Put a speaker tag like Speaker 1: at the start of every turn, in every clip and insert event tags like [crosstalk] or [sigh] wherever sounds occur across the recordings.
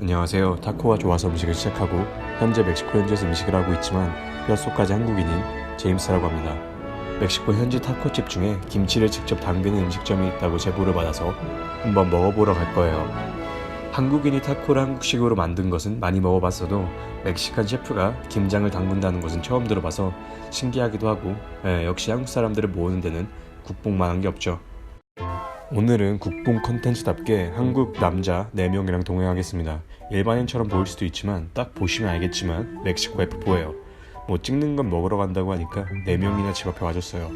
Speaker 1: 안녕하세요. 타코가 좋아서 음식을 시작하고 현재 멕시코 현지에서 음식을 하고 있지만 뼛속까지 한국인인 제임스라고 합니다. 멕시코 현지 타코집 중에 김치를 직접 담그는 음식점이 있다고 제보를 받아서 한번 먹어보러 갈 거예요. 한국인이 타코를 한국식으로 만든 것은 많이 먹어봤어도 멕시칸 셰프가 김장을 담근다는 것은 처음 들어봐서 신기하기도 하고 예, 역시 한국 사람들을 모으는 데는 국뽕만한 게 없죠. 오늘은 국뽕 컨텐츠답게 한국 남자 4명이랑 동행하겠습니다. 일반인처럼 보일 수도 있지만 딱 보시면 알겠지만 멕시코 F4예요. 뭐 찍는 건 먹으러 간다고 하니까 4명이나 집 앞에 와줬어요.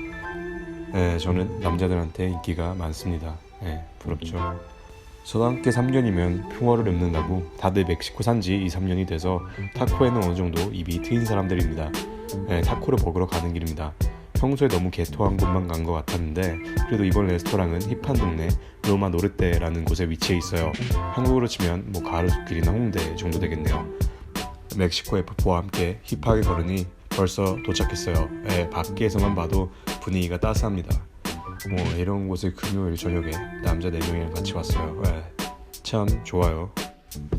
Speaker 1: 네, 저는 남자들한테 인기가 많습니다. 네, 부럽죠. 함께 3년이면 풍어를 읊는다고 다들 멕시코 산지 2, 3년이 돼서 타코에는 어느 정도 입이 트인 사람들입니다. 네, 타코를 먹으러 가는 길입니다. 평소에 너무 개토한 곳만 간 것 같았는데 그래도 이번 레스토랑은 힙한 동네 로마 노르테라는 곳에 위치해 있어요. 한국으로 치면 뭐 가로수길이나 홍대 정도 되겠네요. 멕시코 F4와 함께 힙하게 걸으니 벌써 도착했어요. 예, 밖에서만 봐도 분위기가 따스합니다. 뭐 이런 곳에 금요일 저녁에 남자 4명이랑 같이 왔어요. 예, 참 좋아요.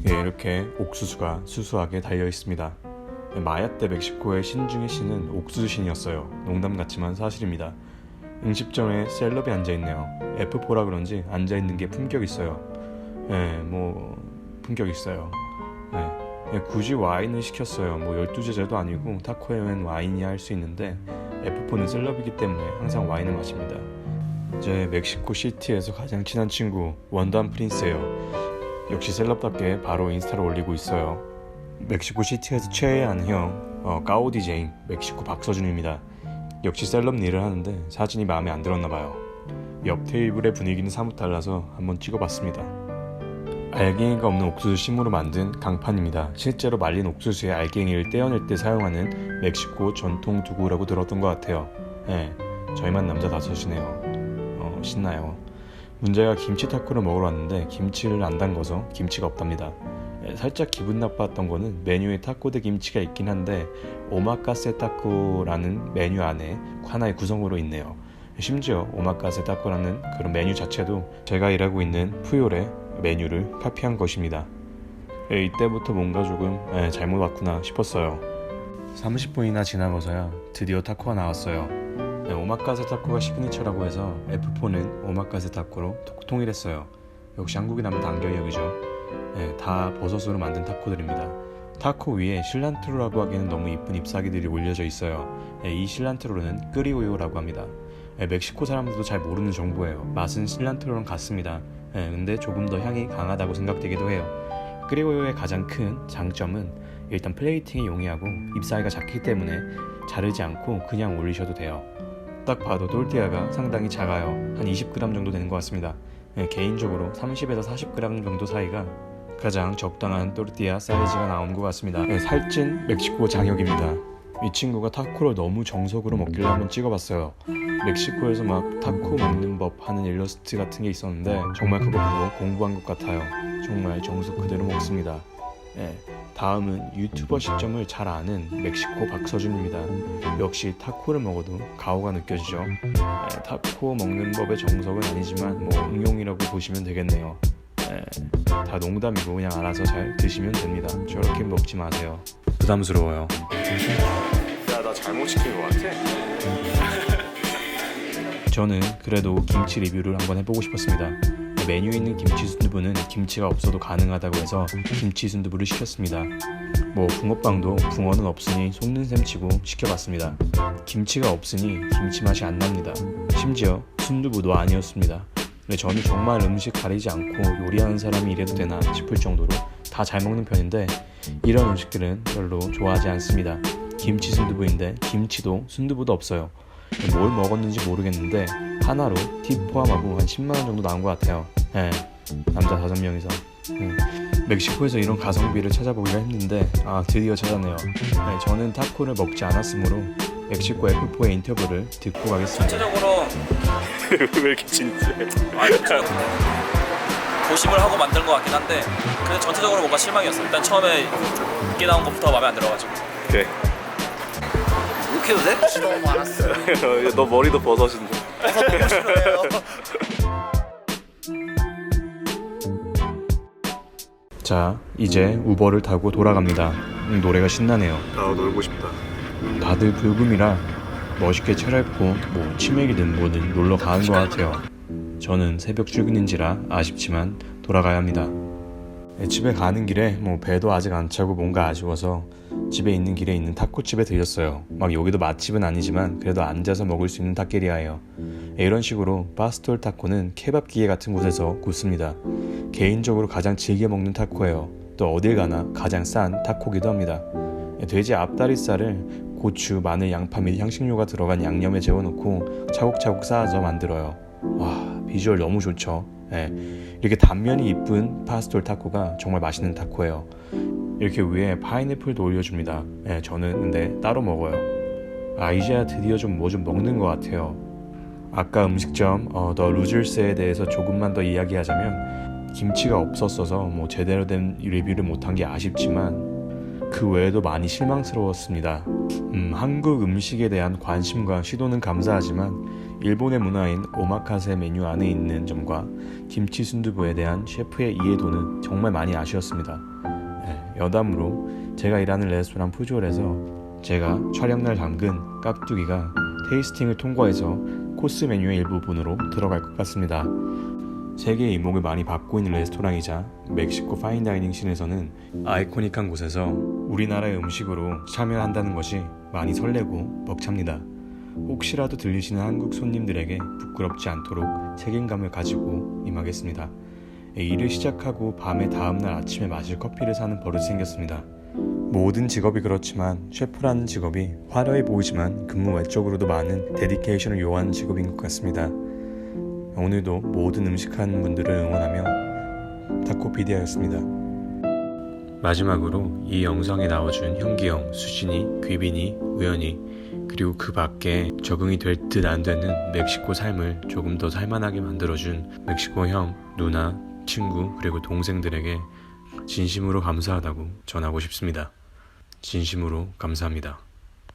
Speaker 1: 예, 이렇게 옥수수가 수수하게 달려 있습니다. 마야 때 멕시코의 신 중의 신은 옥수수 신이었어요. 농담 같지만 사실입니다. 음식점에 셀럽이 앉아 있네요. F4라 그런지 앉아 있는 게 품격 있어요. 예, 뭐 품격 있어요. 예, 예, 굳이 와인을 시켰어요. 뭐 12제자도 아니고 타코에는 와인이 할 수 있는데 F4는 셀럽이기 때문에 항상 와인을 마십니다. 제 멕시코 시티에서 가장 친한 친구 원단 프린스예요. 역시 셀럽답게 바로 인스타를 올리고 있어요. 멕시코 시티에서 아는 형 어, 까오디 제임 멕시코 박서준입니다. 역시 셀럽 일을 하는데 사진이 마음에 안 들었나 봐요. 옆 테이블의 분위기는 사뭇 달라서 한번 찍어봤습니다. 알갱이가 없는 옥수수 심으로 만든 강판입니다. 실제로 말린 옥수수의 알갱이를 떼어낼 때 사용하는 멕시코 전통 도구라고 들었던 것 같아요. 예, 저희만 남자 다섯이네요. 어, 신나요. 문제가 김치 타코를 먹으러 왔는데 김치를 안 담궈서 김치가 없답니다. 예, 살짝 기분 나빴던 거는 메뉴에 타코드 김치가 있긴 한데 오마카세 타코라는 메뉴 안에 하나의 구성으로 있네요. 심지어 오마카세 타코라는 그런 메뉴 자체도 제가 일하고 있는 푸요의 메뉴를 카피한 것입니다. 예, 이때부터 뭔가 조금 예, 잘못 왔구나 싶었어요. 30분이나 지나고서야 드디어 타코가 나왔어요. 예, 오마카세 타코가 시그니처라고 해서 F4는 오마카세 타코로 통일했어요. 역시 한국인 하면 단결력이죠. 예, 다 버섯으로 만든 타코들입니다. 타코 위에 실란트로라고 하기에는 너무 이쁜 잎사귀들이 올려져 있어요. 예, 이 실란트로는 끄리오요라고 합니다. 예, 멕시코 사람들도 잘 모르는 정보예요. 맛은 실란트로랑 같습니다. 예, 근데 조금 더 향이 강하다고 생각되기도 해요. 끄리오요의 가장 큰 장점은 일단 플레이팅이 용이하고 잎사귀가 작기 때문에 자르지 않고 그냥 올리셔도 돼요. 딱 봐도 똘띠아가 상당히 작아요. 한 20g 정도 되는 것 같습니다. 예, 개인적으로 30에서 40g 정도 사이가 가장 적당한 또르띠아 사이즈가 나온 것 같습니다. 네, 살찐 멕시코 장혁입니다. 이 친구가 타코를 너무 정석으로 먹길래 한번 찍어봤어요. 멕시코에서 막 타코 먹는 법 하는 일러스트 같은 게 있었는데 정말 그거 보고 공부한 것 같아요. 정말 정석 그대로 먹습니다. 네, 다음은 유튜버 시점을 잘 아는 멕시코 박서준입니다. 역시 타코를 먹어도 가오가 느껴지죠. 네, 타코 먹는 법의 정석은 아니지만 뭐 응용이라고 보시면 되겠네요. 네, 다 농담이고 그냥 알아서 잘 드시면 됩니다. 저렇게 먹지 마세요. 부담스러워요.
Speaker 2: 야 나 잘못 시킨 것 같아.
Speaker 1: 저는 그래도 김치 리뷰를 한번 해보고 싶었습니다. 메뉴에 있는 김치 순두부는 김치가 없어도 가능하다고 해서 김치 순두부를 시켰습니다. 뭐 붕어빵도 붕어는 없으니 속는 셈 치고 시켜봤습니다. 김치가 없으니 김치 맛이 안 납니다. 심지어 순두부도 아니었습니다. 근데 저는 정말 음식 가리지 않고 요리하는 사람이 이래도 되나 싶을 정도로 다 잘 먹는 편인데 이런 음식들은 별로 좋아하지 않습니다. 김치 순두부인데 김치도 순두부도 없어요. 뭘 먹었는지 모르겠는데 하나로 팁 포함하고 한 10만 원 정도 나온 것 같아요. 예, 남자 다섯 명이서. 예. 멕시코에서 이런 가성비를 찾아보기가 힘든데 아 드디어 찾았네요. 예, 저는 타코를 먹지 않았으므로 멕시코 F4의 인터뷰를 듣고 가겠습니다.
Speaker 3: 전체적으로 [laughs]
Speaker 2: 왜 이렇게 진지해?
Speaker 3: 아니 좀 고심을 하고 만든 것 같긴 한데 근데 전체적으로 뭔가 실망이었어. 일단 처음에 늦게 나온 것부터 마음에 안 들어가지고.
Speaker 2: 그래.
Speaker 4: 욕해도 돼? [laughs] 너무 많았어.
Speaker 2: 너 머리도 버섯인 줄.
Speaker 4: 너무 싫어해요.
Speaker 1: 자, 이제 우버를 타고 돌아갑니다. 음, 노래가 신나네요.
Speaker 2: 나도 놀고 싶다.
Speaker 1: 다들 불금이라 멋있게 차려입고 뭐 치맥이든 뭐든 놀러 가는 것 같아요. 저는 새벽 출근인지라 아쉽지만 돌아가야 합니다. 네, 집에 가는 길에 뭐 배도 아직 안 차고 뭔가 아쉬워서 집에 있는 길에 있는 타코집에 들렸어요. 막 여기도 맛집은 아니지만 그래도 앉아서 먹을 수 있는 타케리아예요. 네, 이런 식으로 파스톨 타코는 케밥 기계 같은 곳에서 굽습니다. 개인적으로 가장 즐겨 먹는 타코예요. 또 어딜 가나 가장 싼 타코기도 합니다. 네, 돼지 앞다리살을 고추, 마늘, 양파 및 향신료가 들어간 양념에 재워놓고 차곡차곡 쌓아서 만들어요. 와 비주얼 너무 좋죠. 예, 이렇게 단면이 이쁜 파스톨 타코가 정말 맛있는 타코예요. 이렇게 위에 파인애플도 올려줍니다. 예, 저는 근데 따로 먹어요. 아 이제야 드디어 좀 뭐좀 먹는 것 같아요. 아까 음식점 어, 더 루즐스에 대해서 조금만 더 이야기하자면 김치가 없었어서 뭐 제대로 된 리뷰를 못한 게 아쉽지만 그 외에도 많이 실망스러웠습니다. 음, 한국 음식에 대한 관심과 시도는 감사하지만 일본의 문화인 오마카세 메뉴 안에 있는 점과 김치 순두부에 대한 셰프의 이해도는 정말 많이 아쉬웠습니다. 네, 여담으로 제가 일하는 레스토랑 푸졸에서 제가 촬영날 담근 깍두기가 테이스팅을 통과해서 코스 메뉴의 일부분으로 들어갈 것 같습니다. 세계의 이목을 많이 받고 있는 레스토랑이자 멕시코 파인다이닝 씬에서는 아이코닉한 곳에서 우리나라의 음식으로 참여한다는 것이 많이 설레고 벅찹니다. 혹시라도 들리시는 한국 손님들에게 부끄럽지 않도록 책임감을 가지고 임하겠습니다. 일을 시작하고 밤에 다음날 아침에 마실 커피를 사는 버릇이 생겼습니다. 모든 직업이 그렇지만 셰프라는 직업이 화려해 보이지만 근무 외적으로도 많은 데디케이션을 요하는 직업인 것 같습니다. 오늘도 모든 음식하는 분들을 응원하며 타코피디아였습니다. 마지막으로 이 영상에 나와준 현기영, 수진이, 귀빈이, 우연이 그리고 그 밖에 적응이 될 듯 안 되는 멕시코 삶을 조금 더 살만하게 만들어준 멕시코 형, 누나, 친구 그리고 동생들에게 진심으로 감사하다고 전하고 싶습니다. 진심으로 감사합니다.